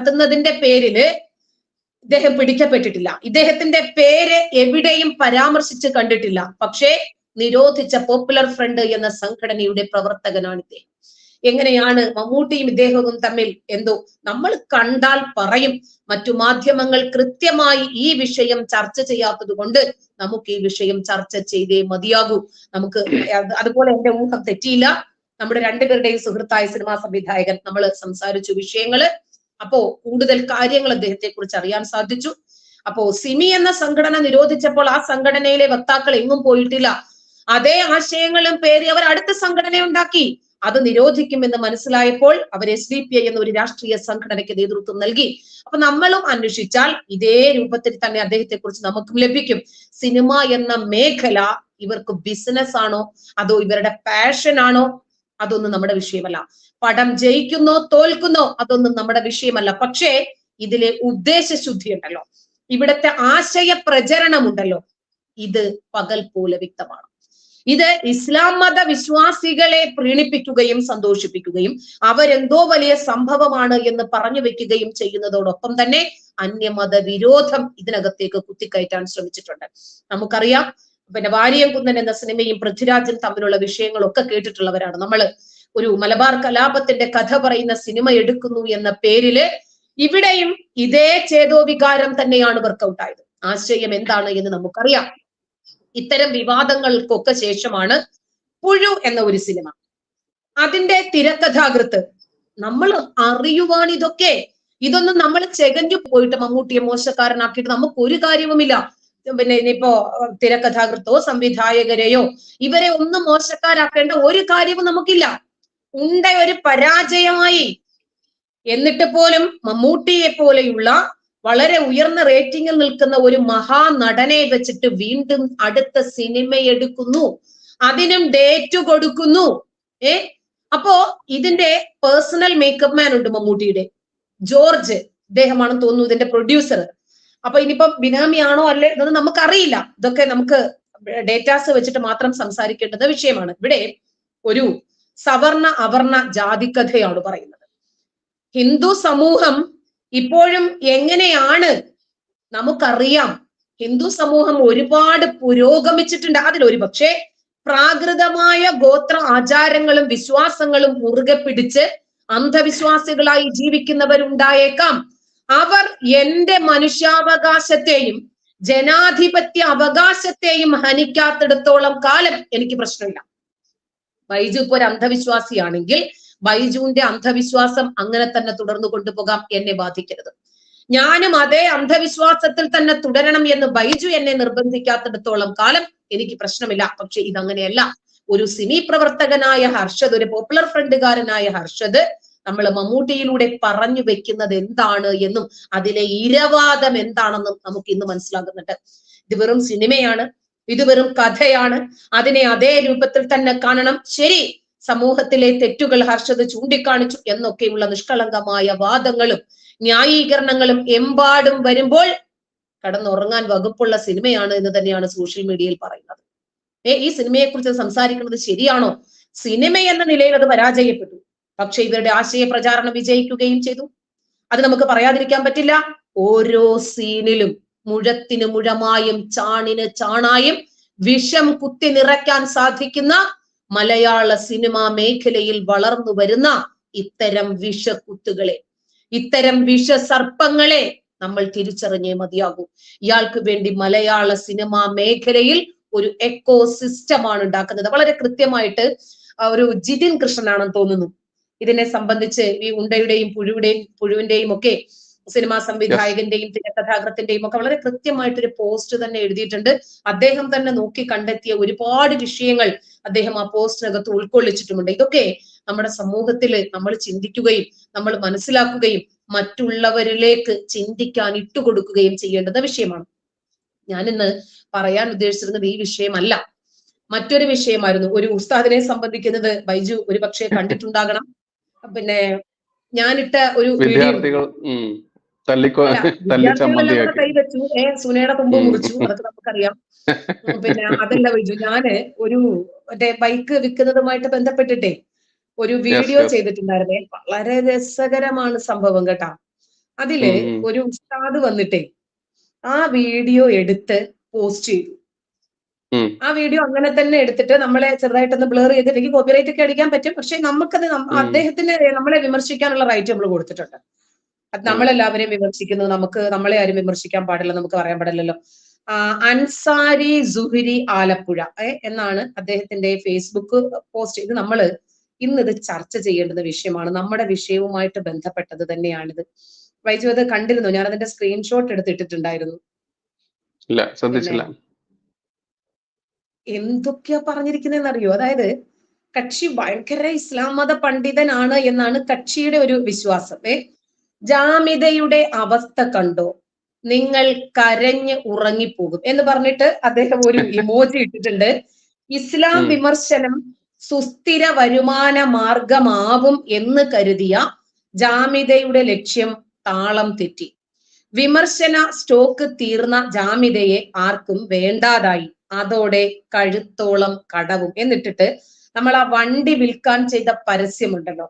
നടത്തുന്നതിന്റെ പേരിൽ ഇദ്ദേഹം പിടിക്കപ്പെട്ടിട്ടില്ല. ഇദ്ദേഹത്തിന്റെ പേര് എവിടെയും പരാമർശിച്ച് കണ്ടിട്ടില്ല. പക്ഷേ നിരോധിച്ച പോപ്പുലർ ഫ്രണ്ട് എന്ന സംഘടനയുടെ പ്രവർത്തകനാണ് ഇദ്ദേഹം എങ്ങനെയാണ് മമ്മൂട്ടിയും ഇദ്ദേഹവും തമ്മിൽ എന്തോ നമ്മൾ കണ്ടാൽ പറയും. മറ്റു മാധ്യമങ്ങൾ കൃത്യമായി ഈ വിഷയം ചർച്ച ചെയ്യാത്തത് കൊണ്ട് നമുക്ക് ഈ വിഷയം ചർച്ച ചെയ്തേ മതിയാകൂ. നമുക്ക് അതുപോലെ എന്റെ ഊഹം തെറ്റിയില്ല. നമ്മുടെ രണ്ടുപേരുടെയും സുഹൃത്തായ സിനിമാ സംവിധായകൻ നമ്മൾ സംസാരിച്ചു വിഷയങ്ങൾ. അപ്പോ കൂടുതൽ കാര്യങ്ങൾ അദ്ദേഹത്തെ കുറിച്ച് അറിയാൻ സാധിച്ചു. അപ്പോ സിമി എന്ന സംഘടന നിരോധിച്ചപ്പോൾ ആ സംഘടനയിലെ വക്താക്കൾ എങ്ങും പോയിട്ടില്ല. അതേ ആശയങ്ങളും പേരി അവർ അടുത്ത സംഘടന ഉണ്ടാക്കി. അത് നിരോധിക്കുമെന്ന് മനസ്സിലായപ്പോൾ അവർ എസ് ഡി പി ഐ എന്ന ഒരു രാഷ്ട്രീയ സംഘടനയ്ക്ക് നേതൃത്വം നൽകി. അപ്പൊ നമ്മളും അന്വേഷിച്ചാൽ ഇതേ രൂപത്തിൽ തന്നെ അദ്ദേഹത്തെ കുറിച്ച് നമുക്കും ലഭിക്കും. സിനിമ എന്ന മേഖല ഇവർക്ക് ബിസിനസ് ആണോ? അതോ ഇവരുടെ പാഷൻ ആണോ? അതൊന്നും നമ്മുടെ വിഷയമല്ല. പടം ജയിക്കുന്നോ തോൽക്കുന്നോ അതൊന്നും നമ്മുടെ വിഷയമല്ല. പക്ഷേ ഇതിലെ ഉദ്ദേശശുദ്ധി ഉണ്ടല്ലോ. ഇവിടുത്തെ ആശയ പ്രചരണമുണ്ടല്ലോ ഇത് പകൽ പോലെ വ്യക്തമാണ്. ഇത് ഇസ്ലാം മത വിശ്വാസികളെ പ്രീണിപ്പിക്കുകയും സന്തോഷിപ്പിക്കുകയും അവരെന്തോ വലിയ സംഭവമാണ് എന്ന് പറഞ്ഞു വെക്കുകയും ചെയ്യുന്നതോടൊപ്പം തന്നെ അന്യമത വിരോധം ഇതിനകത്തേക്ക് കുത്തിക്കയറ്റാൻ ശ്രമിച്ചിട്ടുണ്ട്. നമുക്കറിയാം പിന്നെ വാരിയംകുന്നൻ എന്ന സിനിമയും പൃഥ്വിരാജും തമ്മിലുള്ള വിഷയങ്ങളൊക്കെ കേട്ടിട്ടുള്ളവരാണ്. നമ്മൾ ഒരു മലബാർ കലാപത്തിന്റെ കഥ പറയുന്ന സിനിമ എടുക്കുന്നു എന്ന പേരിൽ ഇവിടെയും ഇതേ ചേതോവികാരം തന്നെയാണ് വർക്കൗട്ട് ആയത്. ആശയം എന്താണ് എന്ന് നമുക്കറിയാം. ഇത്തരം വിവാദങ്ങൾക്കൊക്കെ ശേഷമാണ് പുഴു എന്ന ഒരു സിനിമ. അതിന്റെ തിരക്കഥാകൃത്ത് നമ്മൾ അറിയുവാൻ ഇതൊക്കെ ഇതൊന്നും നമ്മൾ ചെകഞ്ഞു പോയിട്ട് മമ്മൂട്ടിയെ മോശക്കാരനാക്കിയിട്ട് നമുക്ക് ഒരു കാര്യവുമില്ല. പിന്നെ ഇനിയിപ്പോ തിരക്കഥാകൃത്തോ സംവിധായകരെയോ ഇവരെ ഒന്നും മോശക്കാരാക്കേണ്ട ഒരു കാര്യവും നമുക്കില്ല. ഉണ്ട ഒരു പരാജയമായി. എന്നിട്ട് പോലും മമ്മൂട്ടിയെ പോലെയുള്ള വളരെ ഉയർന്ന റേറ്റിംഗിൽ നിൽക്കുന്ന ഒരു മഹാനടനെ വെച്ചിട്ട് വീണ്ടും അടുത്ത സിനിമ എടുക്കുന്നു. അതിനും ഡേറ്റ് കൊടുക്കുന്നു. ഏ? അപ്പോ ഇതിന്റെ പേഴ്സണൽ മേക്കപ്പ് മാൻ ഉണ്ട് മമ്മൂട്ടിയുടെ. ജോർജ്. ഇദ്ദേഹമാണെന്ന് തോന്നുന്നു ഇതിന്റെ പ്രൊഡ്യൂസർ. അപ്പൊ ബിനാമി ബിനാമിയാണോ അല്ലേ ഇതൊന്നും നമുക്കറിയില്ല. ഇതൊക്കെ നമുക്ക് ഡേറ്റാസ് വെച്ചിട്ട് മാത്രം സംസാരിക്കേണ്ടുന്ന വിഷയമാണ്. ഇവിടെ ഒരു സവർണ അവർണ ജാതിക്കഥയാണ് പറയുന്നത്. ഹിന്ദു സമൂഹം ഇപ്പോഴും എങ്ങനെയാണ് നമുക്കറിയാം. ഹിന്ദു സമൂഹം ഒരുപാട് പുരോഗമിച്ചിട്ടുണ്ട്. അതിലൊരു പക്ഷേ പ്രാകൃതമായ ഗോത്ര ആചാരങ്ങളും വിശ്വാസങ്ങളും മുറുകെ പിടിച്ച് അന്ധവിശ്വാസികളായി ജീവിക്കുന്നവരുണ്ടായേക്കാം. അവർ എന്റെ മനുഷ്യാവകാശത്തെയും ജനാധിപത്യ അവകാശത്തെയും ഹനിക്കാത്തിടത്തോളം കാലം എനിക്ക് പ്രശ്നമില്ല. ബൈജു ഇപ്പൊ ഒരു അന്ധവിശ്വാസിയാണെങ്കിൽ ബൈജുവിന്റെ അന്ധവിശ്വാസം അങ്ങനെ തന്നെ തുടർന്നു കൊണ്ടുപോകാം എന്നെ ബാധിക്കരുത്. ഞാനും അതേ അന്ധവിശ്വാസത്തിൽ തന്നെ തുടരണം എന്ന് ബൈജു എന്നെ നിർബന്ധിക്കാത്തിടത്തോളം കാലം എനിക്ക് പ്രശ്നമില്ല. പക്ഷെ ഇതങ്ങനെയല്ല. ഒരു സിനി പ്രവർത്തകനായ ഹർഷദ് ഒരു പോപ്പുലർ ഫ്രണ്ടുകാരനായ ഹർഷദ് നമ്മൾ മമ്മൂട്ടിയിലൂടെ പറഞ്ഞു വെക്കുന്നത് എന്താണ് എന്നും അതിലെ ഇരവാദം എന്താണെന്നും നമുക്ക് ഇന്ന് മനസ്സിലാകുന്നുണ്ട്. ഇത് വെറും സിനിമയാണ് ഇത് വെറും കഥയാണ്. അതിനെ അതേ രൂപത്തിൽ തന്നെ കാണണം. ശരി സമൂഹത്തിലെ തെറ്റുകൾ ഹർഷത് ചൂണ്ടിക്കാണിച്ചു എന്നൊക്കെയുള്ള നിഷ്കളങ്കമായ വാദങ്ങളും ന്യായീകരണങ്ങളും എമ്പാടും വരുമ്പോൾ കടന്നുറങ്ങാൻ വകുപ്പുള്ള സിനിമയാണ് എന്ന് തന്നെയാണ് സോഷ്യൽ മീഡിയയിൽ പറയുന്നത്. ഏ ഈ സിനിമയെക്കുറിച്ച് സംസാരിക്കുന്നത് ശരിയാണോ? സിനിമ എന്ന നിലയിൽ അത് പരാജയപ്പെട്ടു. പക്ഷെ ഇവരുടെ ആശയ പ്രചാരണം വിജയിക്കുകയും ചെയ്തു. അത് നമുക്ക് പറയാതിരിക്കാൻ പറ്റില്ല. ഓരോ സീനിലും മുഴത്തിന് മുഴമായും ചാണിന് ചാണായും വിഷം കുത്തി നിറയ്ക്കാൻ സാധിക്കുന്ന മലയാള സിനിമാ മേഖലയിൽ വളർന്നു വരുന്ന ഇത്തരം വിഷക്കുത്തുകളെ ഇത്തരം വിഷസർപ്പങ്ങളെ നമ്മൾ തിരിച്ചറിഞ്ഞേ മതിയാകൂ. ഇയാൾക്ക് വേണ്ടി മലയാള സിനിമാ മേഖലയിൽ ഒരു എക്കോ സിസ്റ്റമാണ് ഉണ്ടാക്കുന്നത്. വളരെ കൃത്യമായിട്ട് ഒരു ജിതിൻ കൃഷ്ണനാണെന്ന് തോന്നുന്നു. ഇതിനെ സംബന്ധിച്ച് ഈ ഉണ്ടയുടെയും പുഴുവിന്റെയും പുഴുവിന്റെയും ഒക്കെ സിനിമാ സംവിധായകന്റെയും തിരക്കഥാകൃത്തിന്റെയും ഒക്കെ വളരെ കൃത്യമായിട്ടൊരു പോസ്റ്റ് തന്നെ എഴുതിയിട്ടുണ്ട്. അദ്ദേഹം തന്നെ നോക്കി കണ്ടെത്തിയ ഒരുപാട് വിഷയങ്ങൾ അദ്ദേഹം ആ പോസ്റ്റിനകത്ത് ഉൾക്കൊള്ളിച്ചിട്ടുമുണ്ട്. ഇതൊക്കെ നമ്മുടെ സമൂഹത്തിൽ നമ്മൾ ചിന്തിക്കുകയും നമ്മൾ മനസ്സിലാക്കുകയും മറ്റുള്ളവരിലേക്ക് ചിന്തിക്കാൻ ഇട്ടുകൊടുക്കുകയും ചെയ്യേണ്ടുന്ന വിഷയമാണ്. ഞാൻ ഇന്ന് പറയാൻ ഉദ്ദേശിച്ചിരുന്നത് ഈ വിഷയമല്ല. മറ്റൊരു വിഷയമായിരുന്നു. ഒരു ഉസ്താദിനെ സംബന്ധിക്കുന്നത് ബൈജു ഒരു പക്ഷേ കണ്ടിട്ടുണ്ടാകണം. പിന്നെ ഞാനിട്ട ഒരു വിദ്യാർത്ഥികൾ കൈവച്ചു. ഏ സുനയുടെ തുമ്പ് മുറിച്ചു. അതൊക്കെ നമുക്കറിയാം. പിന്നെ അതല്ല വിജു ഞാൻ ഒരു മറ്റേ ബൈക്ക് വിൽക്കുന്നതുമായിട്ട് ബന്ധപ്പെട്ടിട്ടേ ഒരു വീഡിയോ. ചെയ്തിട്ടുണ്ടായിരുന്നേ. വളരെ രസകരമാണ് സംഭവം കേട്ടാ. അതിൽ. ഒരു ഉസ്താദ് വന്നിട്ടേ ആ വീഡിയോ എടുത്ത് പോസ്റ്റ് ചെയ്തു. ആ വീഡിയോ അങ്ങനെ തന്നെ എടുത്തിട്ട് നമ്മളെ ചെറുതായിട്ടൊന്ന് ബ്ലർ ചെയ്തില്ലെങ്കിൽ കോപ്പിറൈറ്റ് ഒക്കെ അടിക്കാൻ പറ്റും. പക്ഷെ നമുക്കത്. അദ്ദേഹത്തിന് നമ്മളെ വിമർശിക്കാനുള്ള റൈറ്റ് നമ്മൾ കൊടുത്തിട്ടുണ്ട്. അത് നമ്മളെല്ലാവരെയും വിമർശിക്കുന്നു. നമുക്ക് നമ്മളെ ആരും വിമർശിക്കാൻ പാടില്ല നമുക്ക് പറയാൻ പാടില്ലല്ലോ. അൻസാരി സുഹരി ആലപ്പുഴ എന്നാണ് അദ്ദേഹത്തിന്റെ ഫേസ്ബുക്ക് പോസ്റ്റ് ഇത് നമ്മൾ ഇന്ന് ഇത് ചർച്ച ചെയ്യേണ്ടുന്ന വിഷയമാണ്. നമ്മുടെ വിഷയവുമായിട്ട് ബന്ധപ്പെട്ടത് തന്നെയാണിത്. വൈജു അത് കണ്ടിരുന്നു? ഞാൻ അതിന്റെ സ്ക്രീൻഷോട്ട് എടുത്തിട്ടിട്ടുണ്ടായിരുന്നു. ഇല്ല ശ്രദ്ധിച്ചില്ല. എന്തൊക്കെയാ പറഞ്ഞിരിക്കുന്നതെന്നറിയോ? അതായത് കക്ഷി ഭയങ്കര ഇസ്ലാം മത പണ്ഡിതനാണ് എന്നാണ് കക്ഷിയുടെ ഒരു വിശ്വാസം. ഏ? ജാമിതയുടെ അവസ്ഥ കണ്ടോ? നിങ്ങൾ കരഞ്ഞ് ഉറങ്ങിപ്പോകും എന്ന് പറഞ്ഞിട്ട് അദ്ദേഹം ഒരു ഇമോജി ഇട്ടിട്ടുണ്ട്. ഇസ്ലാം വിമർശനം സുസ്ഥിര വരുമാന മാർഗമാവും എന്ന് കരുതിയ ജാമിതയുടെ ലക്ഷ്യം താളം തെറ്റി. വിമർശന സ്റ്റോക്ക് തീർന്ന ജാമിതയെ ആർക്കും വേണ്ടാതായി. അതോടെ കഴുത്തോളം കടവും. എന്നിട്ടിട്ട് നമ്മൾ ആ വണ്ടി വിൽക്കാൻ ചെയ്ത പരസ്യമുണ്ടല്ലോ.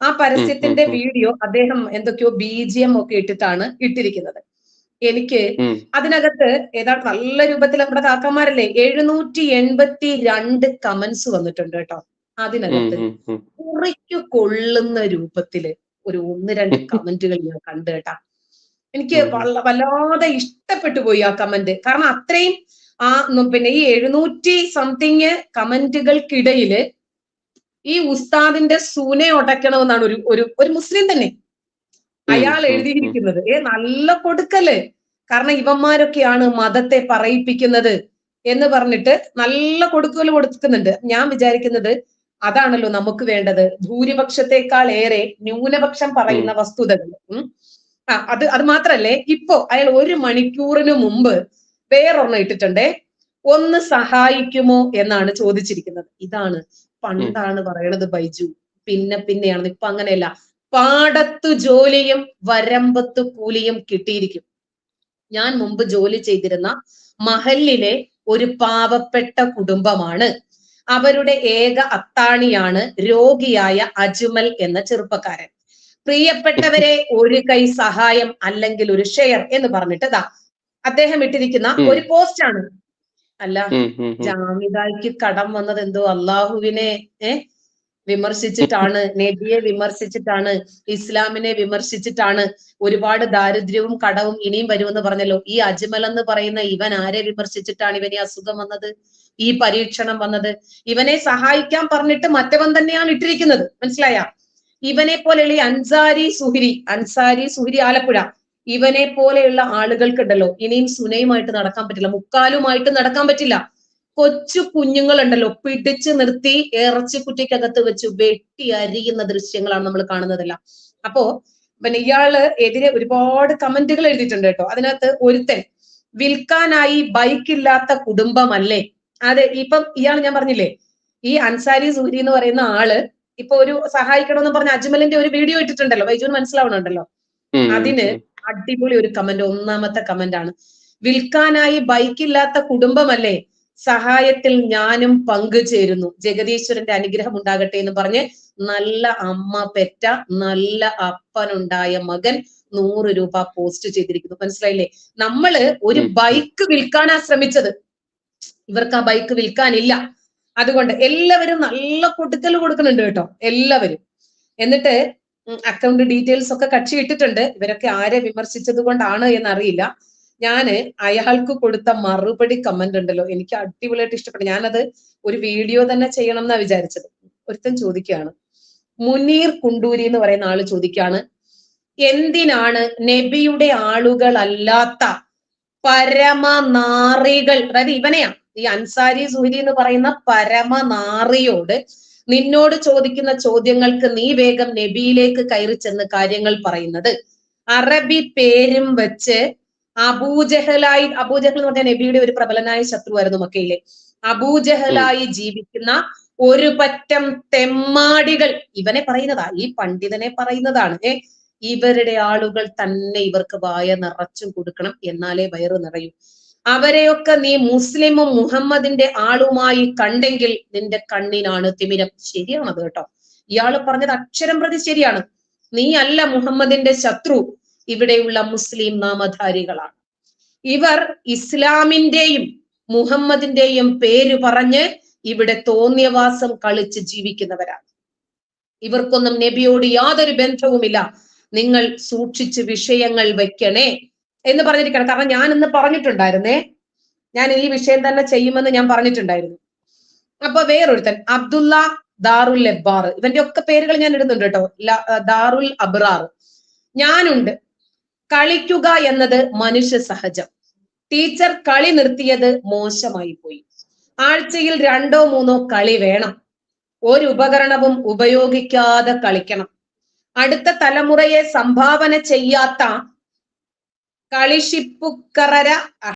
ആ പരസ്യത്തിന്റെ. വീഡിയോ അദ്ദേഹം എന്തൊക്കെയോ ബി ജി എം ഒക്കെ ഇട്ടിട്ടാണ് ഇട്ടിരിക്കുന്നത്. എനിക്ക് അതിനകത്ത് ഏതാണ്ട് നല്ല രൂപത്തിൽ നമ്മുടെ കാക്കമാരല്ലേ എഴുന്നൂറ്റി എൺപത്തി രണ്ട് കമന്റ്സ് വന്നിട്ടുണ്ട് കേട്ടോ അതിനകത്ത്. ഉം. കൊള്ളുന്ന രൂപത്തിൽ ഒരു ഒന്ന് രണ്ട് കമന്റുകൾ ഞാൻ കണ്ടു കേട്ടാ. എനിക്ക് വല്ലാതെ ഇഷ്ടപ്പെട്ടു പോയി ആ കമന്റ് കാരണം അത്രയും ആ പിന്നെ ഈ എഴുന്നൂറ്റി സംതിങ് കമന്റുകൾക്കിടയിൽ ഈ ഉസ്താദിന്റെ സൂനെ ഉടക്കണമെന്നാണ് ഒരു ഒരു ഒരു മുസ്ലിം തന്നെ അയാൾ എഴുതിയിരിക്കുന്നത്. ഏ നല്ല കൊടുക്കൽ. കാരണം ഇവന്മാരൊക്കെയാണ് മതത്തെ പറയിപ്പിക്കുന്നത് എന്ന് പറഞ്ഞിട്ട് നല്ല കൊടുക്കൽ കൊടുക്കുന്നുണ്ട്. ഞാൻ വിചാരിക്കുന്നത് അതാണല്ലോ നമുക്ക് വേണ്ടത്. ഭൂരിപക്ഷത്തെക്കാൾ ഏറെ ന്യൂനപക്ഷം പറയുന്ന വസ്തുതകൾ. ഉം. ആ അത് അത് മാത്രല്ലേ? ഇപ്പോ അയാൾ ഒരു മണിക്കൂറിന് മുമ്പ് വേറൊരെണ്ണം ഇട്ടിട്ടുണ്ടേ. ഒന്ന് സഹായിക്കുമോ എന്നാണ് ചോദിച്ചിരിക്കുന്നത്. ഇതാണ് പണ്ടാണ് പറയണത് ബൈജു. പിന്നെ പിന്നെയാണ് ഇപ്പൊ അങ്ങനെയല്ല. പാടത്തു ജോലിയും വരമ്പത്തു കൂലിയും കിട്ടിയിരിക്കും. ഞാൻ മുമ്പ് ജോലി ചെയ്തിരുന്ന മഹലിലെ ഒരു പാവപ്പെട്ട കുടുംബമാണ്. അവരുടെ ഏക അത്താണിയാണ് രോഗിയായ അജ്മൽ എന്ന ചെറുപ്പക്കാരൻ. പ്രിയപ്പെട്ടവരെ ഒരു കൈ സഹായം അല്ലെങ്കിൽ ഒരു ഷെയർ എന്ന് പറഞ്ഞിട്ട് അദ്ദേഹം ഇട്ടിരിക്കുന്ന ഒരു പോസ്റ്റാണ് ആണ്. അല്ല. ജാമിദായ്ക്ക് കടം വന്നത് എന്തോ അള്ളാഹുവിനെ ഏ വിമർശിച്ചിട്ടാണ് നബിയെ വിമർശിച്ചിട്ടാണ് ഇസ്ലാമിനെ വിമർശിച്ചിട്ടാണ് ഒരുപാട് ദാരിദ്ര്യവും കടവും ഇനിയും വരുമെന്ന് പറഞ്ഞല്ലോ. ഈ അജ്മൽ എന്ന് പറയുന്ന ഇവൻ ആരെ വിമർശിച്ചിട്ടാണ് ഇവന് അസുഖം വന്നത്? ഈ പരീക്ഷണം വന്നത്? ഇവനെ സഹായിക്കാൻ പറഞ്ഞിട്ട് മറ്റവൻ തന്നെയാണ് ഇട്ടിരിക്കുന്നത്. മനസ്സിലായ? ഇവനെ പോലെയുള്ള അൻസാരി സുഹിരി അൻസാരി സുഹിരി ആലപ്പുഴ ഇവനെ പോലെയുള്ള ആളുകൾക്കുണ്ടല്ലോ. ഇനിയും സുനയുമായിട്ട് നടക്കാൻ പറ്റില്ല. മുക്കാലുമായിട്ട് നടക്കാൻ പറ്റില്ല. കൊച്ചു കുഞ്ഞുങ്ങളുണ്ടല്ലോ. പിടിച്ച് നിർത്തി ഇറച്ചി കുറ്റിക്കകത്ത് വെച്ച് വെട്ടി അരിയുന്ന ദൃശ്യങ്ങളാണ് നമ്മൾ കാണുന്നതല്ല. അപ്പോ പിന്നെ ഇയാൾ എതിരെ ഒരുപാട് കമന്റുകൾ എഴുതിയിട്ടുണ്ട് കേട്ടോ. അതിനകത്ത് ഒരുത്തൻ വിൽക്കാനായി ബൈക്ക് ഇല്ലാത്ത കുടുംബമല്ലേ? അതെ ഇപ്പം ഇയാൾ ഞാൻ പറഞ്ഞില്ലേ ഈ അൻസാരി സൂരി എന്ന് പറയുന്ന ആൾ ഇപ്പൊ ഒരു സഹായിക്കണമെന്ന് പറഞ്ഞ അജ്മലിന്റെ ഒരു വീഡിയോ ഇട്ടിട്ടുണ്ടല്ലോ. വൈജുവിന് മനസ്സിലാവണുണ്ടല്ലോ. അതിന്. അടിപൊളി ഒരു കമന്റ് ഒന്നാമത്തെ കമന്റ് ആണ്. വിൽക്കാനായി ബൈക്കില്ലാത്ത കുടുംബമല്ലേ? സഹായത്തിൽ ഞാനും പങ്കുചേരുന്നു. ജഗദീശ്വരന്റെ അനുഗ്രഹം ഉണ്ടാകട്ടെ എന്ന് പറഞ്ഞ് നല്ല അമ്മ പെറ്റ നല്ല അപ്പനുണ്ടായ മകൻ നൂറ് രൂപ പോസ്റ്റ് ചെയ്തിരിക്കുന്നു. മനസ്സിലായില്ലേ? നമ്മൾ ഒരു ബൈക്ക് വിൽക്കാനാ ശ്രമിച്ചത്. ഇവർക്ക് ആ ബൈക്ക് വിൽക്കാനില്ല. അതുകൊണ്ട് എല്ലാവരും നല്ല കൊടുക്കൽ കൊടുക്കുന്നുണ്ട് കേട്ടോ. എല്ലാവരും. എന്നിട്ട് അക്കൗണ്ട് ഡീറ്റെയിൽസ് ഒക്കെ കക്ഷി ഇട്ടിട്ടുണ്ട് ഇവരൊക്കെ ആരെ വിമർശിച്ചത് കൊണ്ടാണ് എന്നറിയില്ല. ഞാൻ അയാൾക്ക് കൊടുത്ത മറുപടി കമന്റ് ഉണ്ടല്ലോ. എനിക്ക് അടിപൊളിയായിട്ട് ഇഷ്ടപ്പെട്ടു. ഞാനത് ഒരു വീഡിയോ തന്നെ ചെയ്യണം എന്നാ വിചാരിച്ചത്. ഒരുത്തൻ ചോദിക്കുകയാണ്. മുനീർ കുണ്ടൂരി എന്ന് പറയുന്ന ആൾ ചോദിക്കുകയാണ്. എന്തിനാണ് നബിയുടെ ആളുകളല്ലാത്ത പരമനാറികൾ? അതായത് ഇവനെയാ. ഈ അൻസാരി സുഹരി എന്ന് പറയുന്ന പരമനാറിയോട് നിന്നോട് ചോദിക്കുന്ന ചോദ്യങ്ങൾക്ക് നീ വേഗം നബിയിലേക്ക് കയറി ചെന്ന് കാര്യങ്ങൾ പറയുന്നത്. അറബി പേരും വെച്ച് അബൂജഹലായി അബൂജഹൽ എന്ന് പറഞ്ഞാൽ നബിയുടെ ഒരു പ്രബലനായ ശത്രുവായിരുന്നു മക്കയിലെ. അബൂജഹലായി ജീവിക്കുന്ന ഒരു പറ്റം തെമ്മാടികൾ. ഇവനെ പറയുന്നതാ ഈ പണ്ഡിതനെ പറയുന്നതാണ്. ഏ ഇവരുടെ ആളുകൾ തന്നെ ഇവർക്ക് വായ നിറച്ചും കൊടുക്കണം എന്നാലേ വയറ് നിറയൂ. അവരെയൊക്കെ നീ മുസ്ലിമും മുഹമ്മദിന്റെ ആളുമായി കണ്ടെങ്കിൽ നിന്റെ കണ്ണിനാണ് തിമിരം. ശരിയാണത് കേട്ടോ. ഇയാൾ പറഞ്ഞത് അക്ഷരം പ്രതി ശരിയാണ്. നീ അല്ല മുഹമ്മദിന്റെ ശത്രു. ഇവിടെയുള്ള മുസ്ലിം നാമധാരികളാണ്. ഇവർ ഇസ്ലാമിന്റെയും മുഹമ്മദിന്റെയും പേര് പറഞ്ഞ് ഇവിടെ തോന്നിയവാസം കളിച്ച് ജീവിക്കുന്നവരാണ്. ഇവർക്കൊന്നും നബിയോട് യാതൊരു ബന്ധവുമില്ല. നിങ്ങൾ സൂക്ഷിച്ച് വിഷയങ്ങൾ വെക്കണേ എന്ന് പറഞ്ഞിരിക്കണം. കാരണം ഞാൻ ഇന്ന് പറഞ്ഞിട്ടുണ്ടായിരുന്നേ ഞാൻ ഈ വിഷയം തന്നെ ചെയ്യുമെന്ന് ഞാൻ പറഞ്ഞിട്ടുണ്ടായിരുന്നു. അപ്പൊ വേറൊരുത്തൻ അബ്ദുള്ള ദാറുൽ എബ്ബാർ ഇവന്റെ ഒക്കെ പേരുകൾ ഞാൻ ഇടുന്നുണ്ട് കേട്ടോ. ദാറുൽ അബ്രാർ ഞാനുണ്ട്. കളിക്കുക എന്നത് മനുഷ്യ സഹജം. ടീച്ചർ കളി നിർത്തിയത് മോശമായി പോയി. ആഴ്ചയിൽ രണ്ടോ മൂന്നോ കളി വേണം. ഒരു ഉപകരണവും ഉപയോഗിക്കാതെ കളിക്കണം. അടുത്ത തലമുറയെ സംഭാവന ചെയ്യാത്ത കളിഷിപ്പുക്കറര.